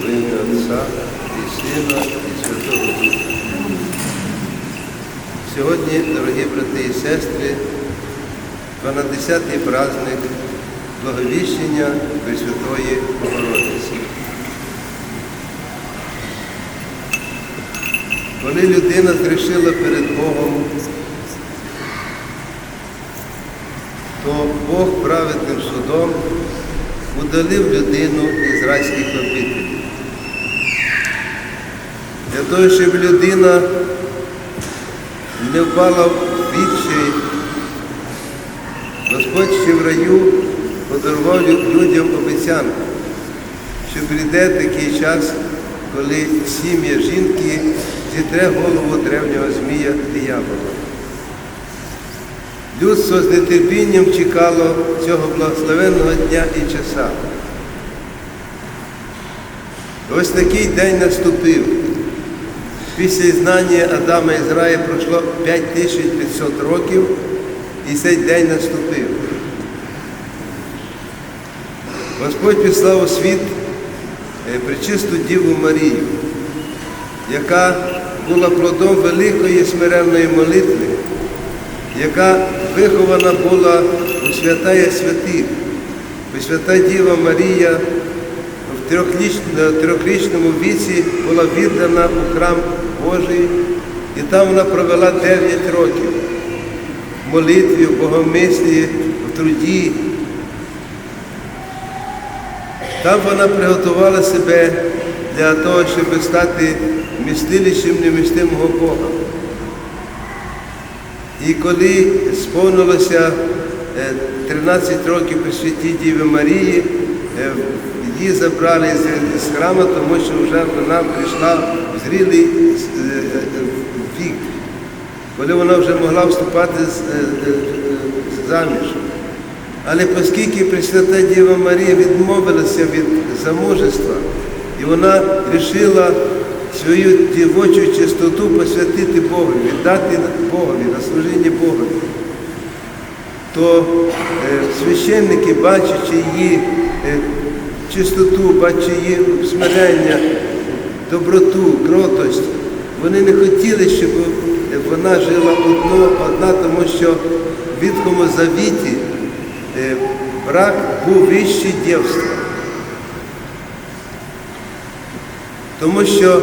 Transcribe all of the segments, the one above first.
В ім'я Отця і Сина, і Святого Духа. Сьогодні, дорогі брати і сестри, 12-й праздник Благовіщення Пресвятої Богородиці. Коли людина зрішила перед Богом, то Бог праведним судом удалив людину із райських обителів. Для того, щоб людина не впала в відчай, Господь ще в раю подарував людям обіцянку, що прийде такий час, коли сім'я жінки зітре голову древнього змія диявола. Людство з нетерпінням чекало цього благословенного дня і часа. Ось такий день наступив. Після знання Адама і Ізраїля пройшло 5500 років, і цей день наступив. Господь післав у світ е, пречисту Діву Марію, яка була плодом великої смиренної молитви, яка вихована була у святая святих. Бо свята Діва Марія в трьохрічному віці була віддана у храм Божий, і там вона провела 9 років в молитві, в богомислі, в труді. Там вона приготувала себе для того, щоб стати містилищем немістимого Бога. І коли сповнилося е, 13 років при святій Діві Марії, е, її забрали з, храму, тому що вже вона прийшла в зрілий е, е, вік, коли вона вже могла вступати е, е, е, заміж. Але оскільки Пресвята Діва Марія відмовилася від замужества, і вона вирішила свою дівочу чистоту посвятити Богу, віддати Богові, на служіння Богові, то е, священники, бачачи її е, чистоту, бачачи її смирення, доброту, кротость, вони не хотіли, щоб вона жила одно, одна, тому що в Відкому завіті е, брак був вищий дівства. Тому що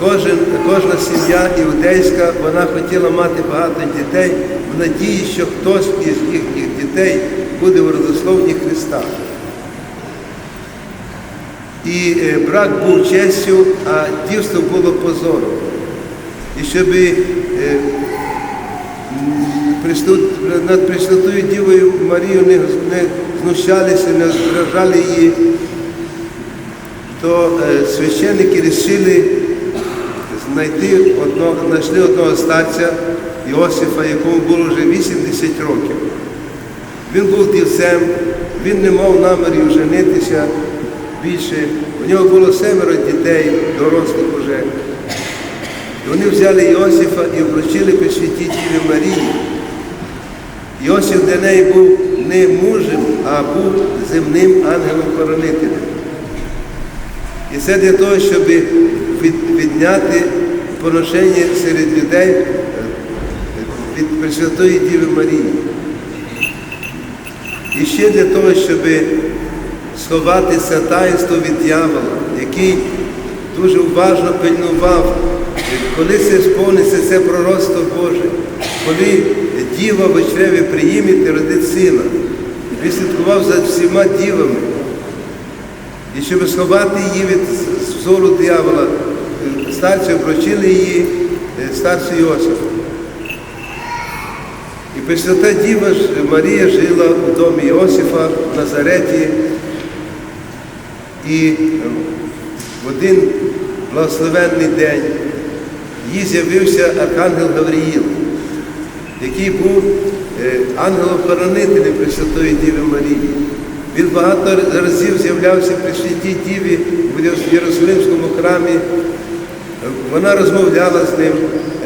кожен, кожна сім'я іудейська, вона хотіла мати багато дітей в надії, що хтось із їхніх дітей буде в родословні Христа. І е, брак був честю, а дівство було позором. І щоб е, над Пресвятою Дівою Марією не, не знущалися, не зражали її, то е, священники вирішили знайти одно, знайшли одного старця Іосифа, якому було вже 80 років. Він був дівцем, він не мав намірів женитися більше. У нього було семеро дітей, дорослих уже. І вони взяли Іосифа і вручили при святій Діві Марії. Іосиф для неї був не мужем, а був земним ангелом-хоронителем. І це для того, щоб відняти поношення серед людей е, від Пресвятої Діви Марії. І ще для того, щоб сховати це таїнство від дьявола, який дуже уважно пильнував, коли це сповниться це пророцтво Боже, коли діва в чреві приїме і родить сина. Він слідкував за всіма дівами. І щоб сховати її від зору диявола, е, старці обручили її е, старцю Йосифу. І Пресвята Діва Марія жила у домі Йосифа в Назареті. І е, в один благословенний день їй з'явився Архангел Гавриїл, який був ангелом-хоронителем Пресвятої Діви Марії. Він багато разів з'являвся при святій Діві в Єрусалимському храмі. Вона розмовляла з ним,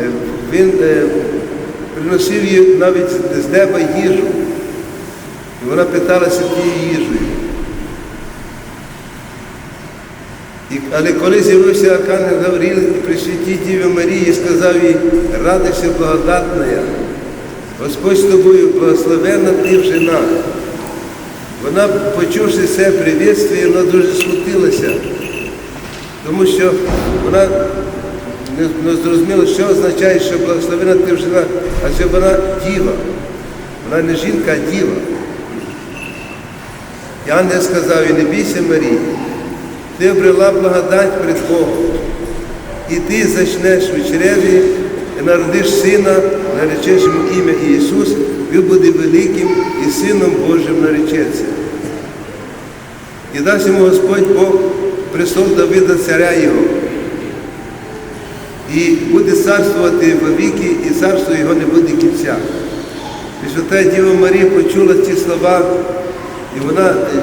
Е, він е, приносив їй навіть з неба їжу. І вона питалася тією їжею. І, але коли з'явився Архангел Гавріл при святій Діві Марії, сказав їй, радуйся благодатна, Господь з тобою, благословенна ти в жінах. Вона, почувши це привітствие, вона дуже смутилася, тому що вона не, зрозуміла, що означає, що благословена ти в жінах, адже вона діва. Вона не жінка, а діва. І ангел сказав, і не бійся Марії, ти обрела благодать перед Богом, і ти зачнеш у чреві і народиш сина, наречеш йому ім'я Ісус, він буде великим і Сином Божим наречеться. І дасть йому Господь Бог престол Давида царя його. І буде царствувати вовіки, і царство його не буде кінця. І Свята Діва Марія почула ці слова, і вона, е,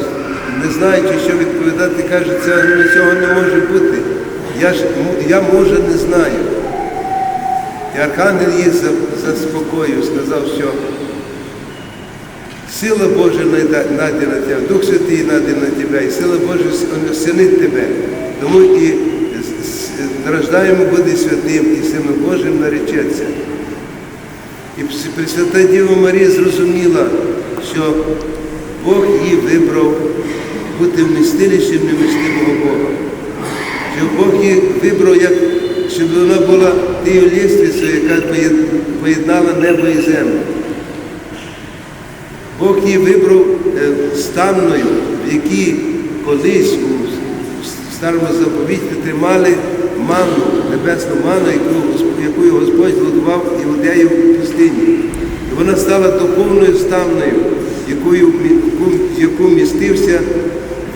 не знаючи, що відповідати, каже, це цього не може бути. Я ж я може не знаю. І Архангел її за- заспокоїв, сказав, що сила Божа найде на тебе, Дух Святий найде на тебе, і сила Божа осінить тебе. Тому і рождаємо буде святим, і Сином Божим наречеться. І Пресвята Діва Марія зрозуміла, що Бог її вибрав бути вмістилищем немістимого Бога. Що Бог її вибрав, як, щоб вона була тією лісницею, яка поєднала небо і землю. Бог її вибрав е, станною, в якій колись у старому заповіті тримали ману, небесну ману, яку, Господь годував іудеїв в пустині. І вона стала духовною станною, якою, в яку містився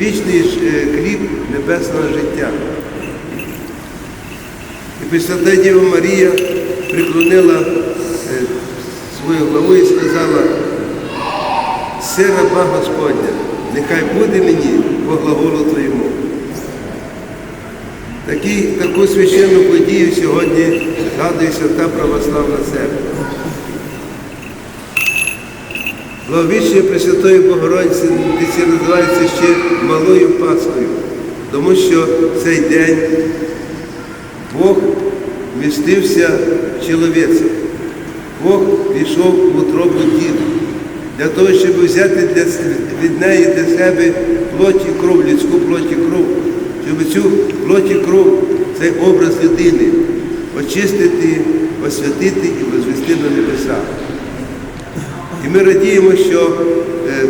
вічний е, хліб небесного життя. І Пресвята Діва Марія приклонила е, свою главу і сказала, «Се раба Господня, нехай буде мені по глаголу Твоєму. Такі, таку священну подію сьогодні згадує Свята Православна Церква. Благовіщення Пресвятої Богородиці це називається ще Малою Пасхою, тому що в цей день Бог вмістився в чоловіця. Бог пішов в утробу діду для того, щоб взяти для, від неї для себе плоть і кров, людську плоть і кров, щоб цю плоть і кров, цей образ людини. Очистити, освятити і возвести на небеса. І ми радіємо, що е,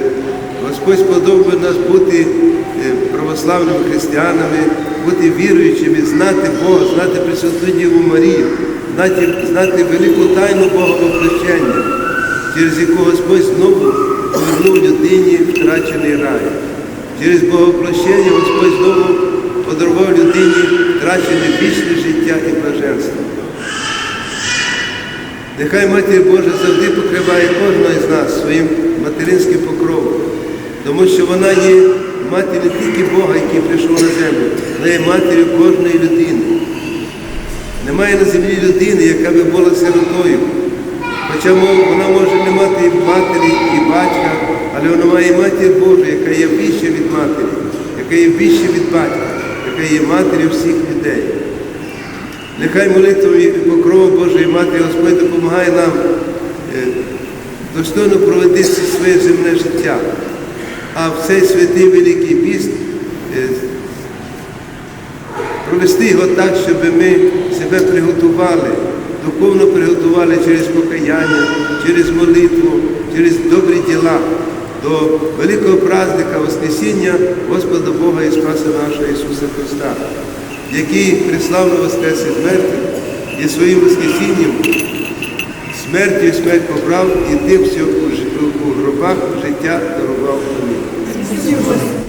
Господь сподобав нас бути е, православними християнами, бути віруючими, знати Бога, знати Пресвяту Діву Марію, знати, знати велику тайну Бога воплощення, через яку Господь знову повернув людині втрачений рай. Через Богоплощення Господь знову подарував людині втрачене вічне життя і блаженство. Нехай Матір Божа завжди покриває кожного із нас своїм материнським покровом, тому що вона є матір не тільки Бога, який прийшов на землю, вона є матір'ю кожної людини. Немає на землі людини, яка би була сиротою. Хоча вона може не мати і матері, і батька, але вона має матір Божу, яка є вища від матері, яка є вища від батька, яка є матір'ю всіх людей. Нехай молитвою і покровом Божої Матері Господь допомагає нам е, достойно провести своє земне життя. А в цей святий Великий піст е, провести його так, щоб ми себе приготували, духовно приготували через покаяння, через молитву, через добрі діла до великого праздника Воскресіння Господа Бога і Спаса нашого Ісуса Христа, який приславно воскрес із мертвих і своїм Воскресінням смертю і смерть побрав і тим, що у гробах життя дарував Амінь.